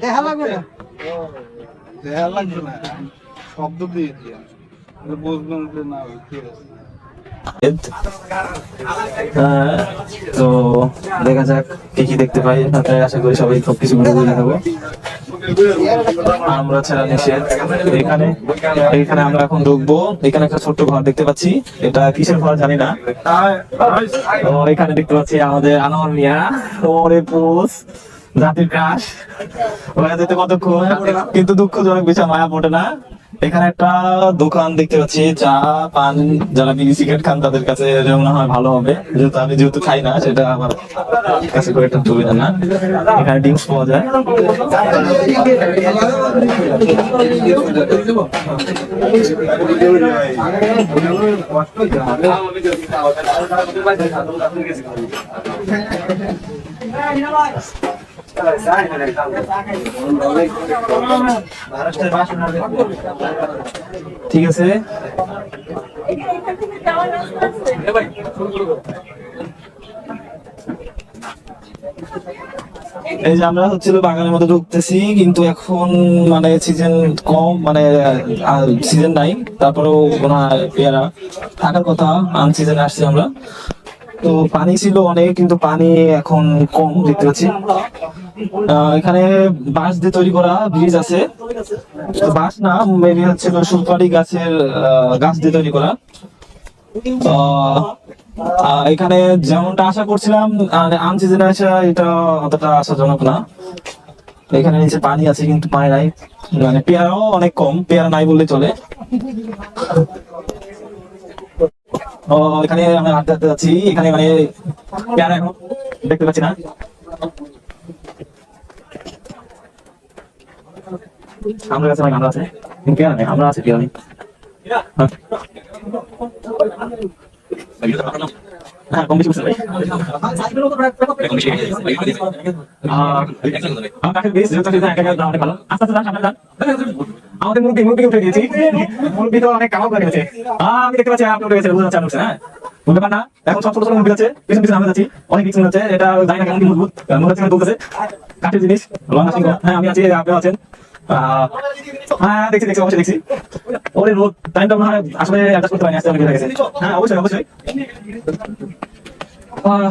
দেখা লাগবে না? দেয়া লাগবে না শব্দ দিয়ে দিয়ে বুঝবেন যে না ঠিক আছে। হ্যাঁ, তো দেখা যাক কি কি দেখতে পাই। আশা করি সবাই সবকিছু ঘুরে দেখাবো। আমরা ছাড়া নিষেধ। এখানে এখানে আমরা এখন ঢুকবো। এখানে একটা ছোট্ট ঘর দেখতে পাচ্ছি। এটা কিসের ঘর জানি না। এখানে দেখতে পাচ্ছি আমাদের আনোয়ার মিয়া। ওরে পোস, জাতির কাশ ওরা যেতে কতক্ষণ? কিন্তু দুঃখজনক বিষয়, মায়া পড়ে না। এখানে একটা দোকান দেখতে পাচ্ছি, চা, পান, যারা বিড়ি, সিগারেট খান তাদের কাছে মনে হয় ভালো হবে। যেহেতু আমি যেহেতু খাই না, সেটা আমার কাছে করে একটা সুবিধা না। এখানে ডিমস পাওয়া যায়। ঠিক আছে। এই যে আমরা হচ্ছিল বাগানের মধ্যে ঢুকতেছি, কিন্তু এখন মানে সিজন কম মানে সিজন নাই। তারপরেও কোনো পেয়ারা থাকার কথা আন সিজনে আসছি আমরা। তো পানি ছিল অনেক, কিন্তু পানি এখন কম দেখতে পাচ্ছি। এখানে বাঁশ দিয়ে তৈরি করা ব্রিজ আছে। বাঁশ না, মেবি হচ্ছিল সুপারি গাছের গাছ দিয়ে তৈরি করা। এখানে যেমনটা আশা করছিলাম আন সিজনে আসা এটা অতটা আশাজনক না। এখানে নিচে পানি আছে, কিন্তু পানি নাই। মানে পেয়ারাও অনেক কম, পেয়ারা নাই বললে চলে। ও এখানে আমরা হাঁটতে যাচ্ছি এখানে মানে পেয়ারা এখন দেখতে পাচ্ছি না আমরা কাছে আমরা আছে পেয়ারা নেই আমরা আছে পেয়ারা নেই হ্যাঁ। হ্যাঁ কম বেশি বুঝতে পারি। আমাদের মুরগি মুরগি উঠে দিয়েছি। মুরগি তো অনেক কামাল করে গেছে। আমি দেখতে পাচ্ছি আপনি উঠে গেছে বুঝতে পারছেন হ্যাঁ। কোনো ব্যাপার না? এখন সব ছোট ছোট মুরগি আছে পিছন পিছন আমরা যাচ্ছি। অনেক হচ্ছে এটা জানি না কেমন কি মজবুত মনে হচ্ছে কাঠের জিনিস লং লাস্টিং হ্যাঁ আমি আছি আছেন। হ্যাঁ দেখছি দেখছি অবশ্যই দেখছি। ওরে রোদ টাইমটা মনে হয় আসলে অ্যাডজাস্ট করতে পারিনি আসতে অনেক হয়ে গেছে। হ্যাঁ অবশ্যই অবশ্যই। আহ,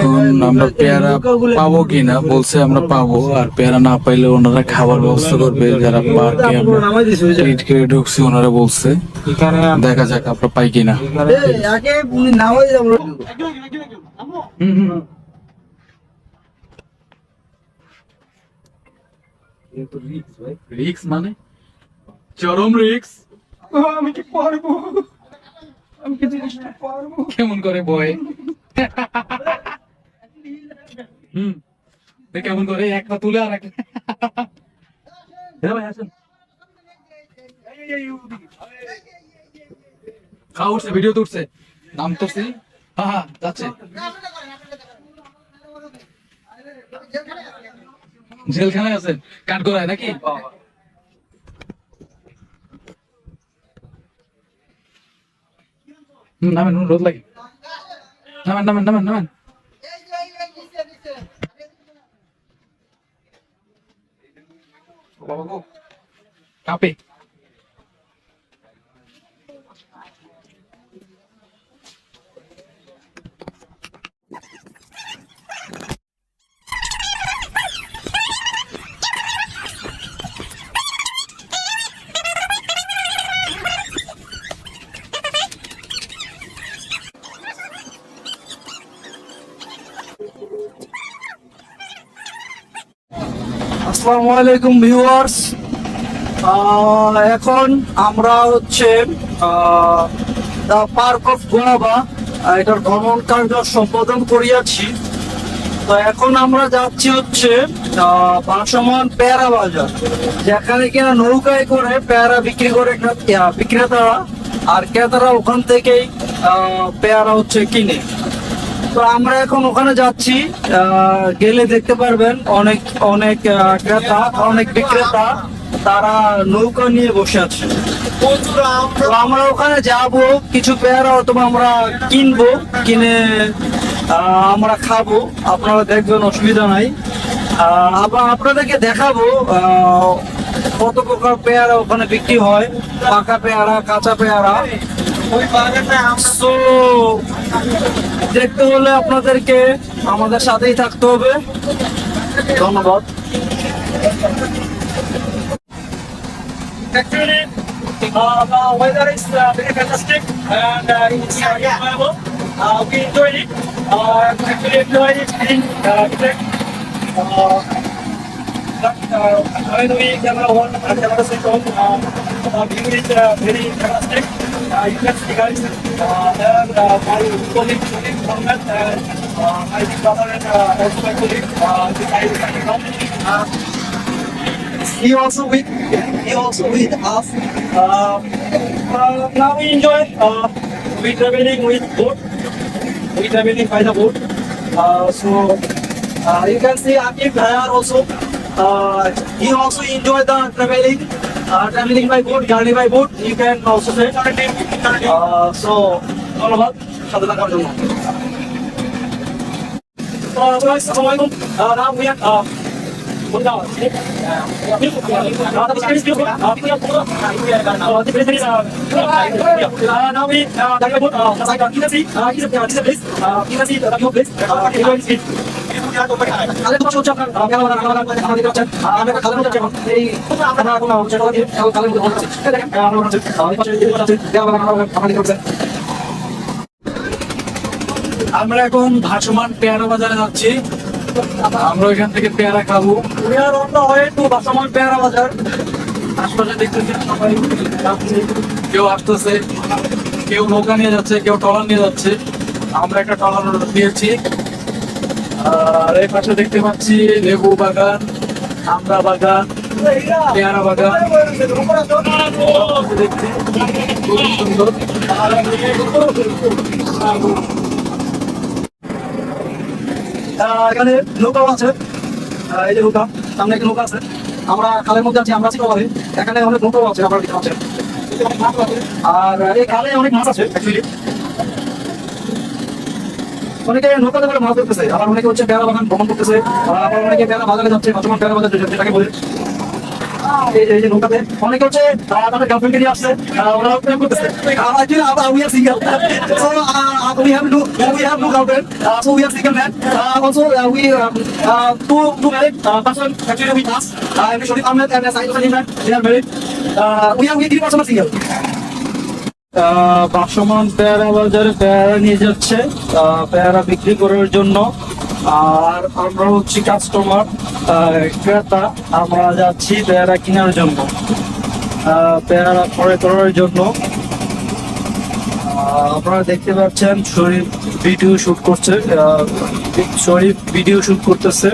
এখন আমরা পেয়ারা পাবো কিনা? বলছে আমরা পাবো। আর পেয়ারা না পাইলে ওনারা খাবার ব্যবস্থা করবে যারা পার্কে আমরা ইট করে ঢুকছি ওনারা বলছে দেখা যাক আমরা পাই কিনা। রিক্স মানে? চরম রিক্স আমি কি পারব? আমি কি জিনিসটা পারব কেমন করে বয়? হুম। কেমন করে? একটা তুলে আর হ্যাঁ ভাই আসেন। খাওয়া উঠছে ভিডিও তো উঠছে। নাম তো উঠছে হ্যাঁ হ্যাঁ যাচ্ছে। জেলখানায় আছেন। কাঠ করায় নাকি হুম, নামেন রোদ লাগে। নামেন নামেন নামেন নামেন। কাপে। আসসালামু আলাইকুম ভিউয়ার্স এখন আমরা হচ্ছে দ্য পার্ক অফ গোয়াবা এটার ভ্রমণ কার্য সম্পাদন করিয়াছি। তো এখন আমরা যাচ্ছি হচ্ছে আহ, ভাসমান পেয়ারা বাজার যেখানে কিনা নৌকায় করে পেয়ারা বিক্রি করে ক্রে- বিক্রেতারা আর ক্রেতারা ওখান থেকেই পেয়ারা হচ্ছে কিনে। তো আমরা এখন ওখানে যাচ্ছি গেলে দেখতে পারবেন অনেক অনেক ক্রেতা অনেক বিক্রেতা তারা নৌকা নিয়ে বসে আছে। তো আমরা ওখানে যাব কিছু পেয়ারা অথবা আমরা কিনবো কিনে আহ, আমরা খাব আপনারা দেখবেন অসুবিধা নাই। আহ, আবার আপনাদেরকে দেখাবো আহ, কত প্রকার পেয়ারা ওখানে বিক্রি হয় পাকা পেয়ারা কাঁচা পেয়ারা। So, দেখতে হলে আপনাদেরকে আমাদের সাথেই থাকতে হবে ধন্যবাদ Actually, uh, the weather is uh, very fantastic and uh, it's uh, enjoyable. Uh, we enjoyed it. Uh, actually enjoyed it in uh, effect. Uh, but, uh, when we camera one camera second, uh, uh, is uh, very fantastic. Uh, uh, and my colleague, from that, and uh, my brother and uh, also my colleague, uh, the. Uh, he also with he also with us Uh, uh, now we enjoy uh, we traveling with boat. We traveling by the boat. Uh, so you can see Akif here also he also enjoy the traveling uh, traveling by boat journey by boat you can also say uh, so ধন্যবাদ সাথে থাকার জন্য uh, guys, assalamualaikum. আমরা এখন। এখন এখন এখন ভাসমান পেয়ারা বাজারে যাচ্ছি। আমরা ওইখান থেকে পেয়ারা খাব। are on the way পেয়ারা বাজার। আশপাশে দেখতেছি সবাই। কেউ আসতেছে কেউ নৌকা নিয়ে যাচ্ছে কেউ টলার নিয়ে যাচ্ছে। আমরা একটা টলার নিয়েছি। আর এই পাশে দেখতে পাচ্ছি লেবু বাগান আমরা বাগান, পেয়ারা বাগান। দেখতে খুব সুন্দর এখানে নৌকাও আছে। এই যে নৌকা, সামনে একটা নৌকা আছে। আমরা খালের মধ্যে আছি, আমরা আছি কবারে এখানে অনেক নৌকাও আছে, আপনারা পাচ্ছেন। আর এই খালে অনেক মাছ আছে অ্যাকচুয়ালি অনেকে নৌকাতে করে মাছ ধরতেছে আবার অনেকে হচ্ছে পেয়ারা বাগান ভ্রমণ করতেছে আবার অনেকে পেয়ারা বাজারে যাচ্ছে বর্তমান পেয়ারা বাজার যেটাকে বলে অনেকে হচ্ছে uh, uh, uh, uh, um, uh, uh, uh, uh, বাসমান পেয়ারা বাজারে পেয়ারা নিয়ে যাচ্ছে পেয়ারা বিক্রি করার জন্য। আর আমরা হচ্ছি কাস্টমার ক্রেতা। আমরা যাচ্ছি পেয়ারা কেনার জন্য পেয়ারা ক্রয় করার জন্য। আপনারা দেখতে পাচ্ছেন শরীফ ভিডিও শুট করছে শরীফ ভিডিও শুট করতেছে।